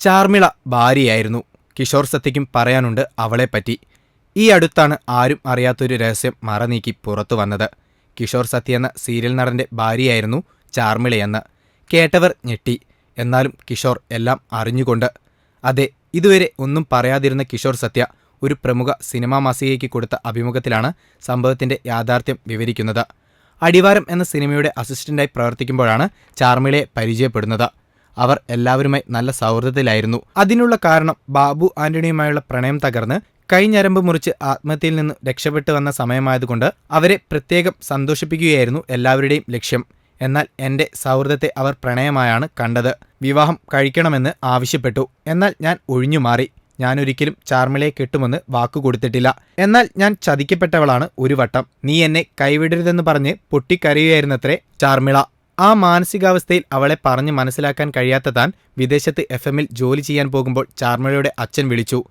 ചാർമിള ഭാര്യയായിരുന്നു. കിഷോർ സത്യക്കും പറയാനുണ്ട് അവളെപ്പറ്റി. ഈ അടുത്താണ് ആരും അറിയാത്തൊരു രഹസ്യം മറനീക്കി പുറത്തു വന്നത്. കിഷോർ സത്യ എന്ന സീരിയൽ നടന്റെ ഭാര്യയായിരുന്നു ചാർമിളയെന്ന്. കേട്ടവർ ഞെട്ടി. എന്നാലും കിഷോർ എല്ലാം അറിഞ്ഞുകൊണ്ട്. അതെ ഇതുവരെ ഒന്നും പറയാതിരുന്ന കിഷോർ സത്യ ഒരു പ്രമുഖ സിനിമാ മാസികയ്ക്ക് കൊടുത്ത അഭിമുഖത്തിലാണ് സംഭവത്തിന്റെ യാഥാർത്ഥ്യം വിവരിക്കുന്നത്. അടിവാരം എന്ന സിനിമയുടെ അസിസ്റ്റന്റായി പ്രവർത്തിക്കുമ്പോഴാണ് ചാർമിളയെ പരിചയപ്പെടുന്നത്. അവർ എല്ലാവരുമായി നല്ല സൗഹൃദത്തിലായിരുന്നു. അതിനുള്ള കാരണം ബാബു ആന്റണിയുമായുള്ള പ്രണയം തകർന്ന് കൈഞ്ഞരമ്പ് മുറിച്ച് ആത്മഹത്യയിൽ നിന്ന് രക്ഷപ്പെട്ടു വന്ന സമയമായതുകൊണ്ട് അവരെ പ്രത്യേകം സന്തോഷിപ്പിക്കുകയായിരുന്നു എല്ലാവരുടെയും ലക്ഷ്യം. എന്നാൽ എന്റെ സൗഹൃദത്തെ അവർ പ്രണയമായാണ് കണ്ടത്. വിവാഹം കഴിക്കണമെന്ന് ആവശ്യപ്പെട്ടു. എന്നാൽ ഞാൻ ഒഴിഞ്ഞുമാറി. ഞാനൊരിക്കലും ചാർമിളയെ കെട്ടുമെന്ന് വാക്കു കൊടുത്തിട്ടില്ല. എന്നാൽ ഞാൻ ചതിക്കപ്പെട്ടവളാണ് ഒരു വട്ടം. നീ എന്നെ കൈവിടരുതെന്ന് പറഞ്ഞ് പൊട്ടിക്കരയുകയായിരുന്നത്രേ ചാർമിള. ആ മാനസികാവസ്ഥയിൽ അവളെ പറഞ്ഞ് മനസ്സിലാക്കാൻ കഴിയാത്ത താൻ വിദേശത്ത് എഫ് എമ്മിൽ ജോലി ചെയ്യാൻ പോകുമ്പോൾ ചാർമിളയുടെ അച്ഛൻ വിളിച്ചു.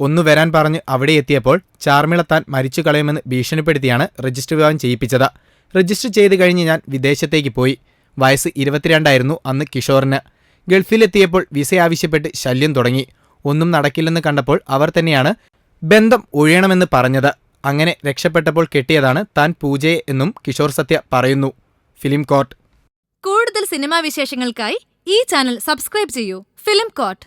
ഒന്നു വരാൻ പറഞ്ഞ് അവിടെ എത്തിയപ്പോൾ ചാർമിള താൻ മരിച്ചു കളയുമെന്ന് ഭീഷണിപ്പെടുത്തിയാണ് രജിസ്റ്റർ വിവാഹം ചെയ്യിപ്പിച്ചത്. രജിസ്റ്റർ ചെയ്ത് കഴിഞ്ഞ് ഞാൻ വിദേശത്തേക്ക് പോയി. വയസ്സ് ഇരുപത്തിരണ്ടായിരുന്നു അന്ന് കിഷോറിന്. ഗൾഫിലെത്തിയപ്പോൾ വിസ ആവശ്യപ്പെട്ട് ശല്യം തുടങ്ങി. ഒന്നും നടക്കില്ലെന്ന് കണ്ടപ്പോൾ അവർ തന്നെയാണ് ബന്ധം ഒഴിയണമെന്ന് പറഞ്ഞത്. അങ്ങനെ രക്ഷപ്പെട്ടപ്പോൾ കെട്ടിയതാണ് താൻ പൂജയെ എന്നും കിഷോർ സത്യ പറയുന്നു. Film court. കൂടുതൽ സിനിമാ വിശേഷങ്ങൾക്കായി ഈ ചാനൽ സബ്സ്ക്രൈബ് ചെയ്യൂ. Film coat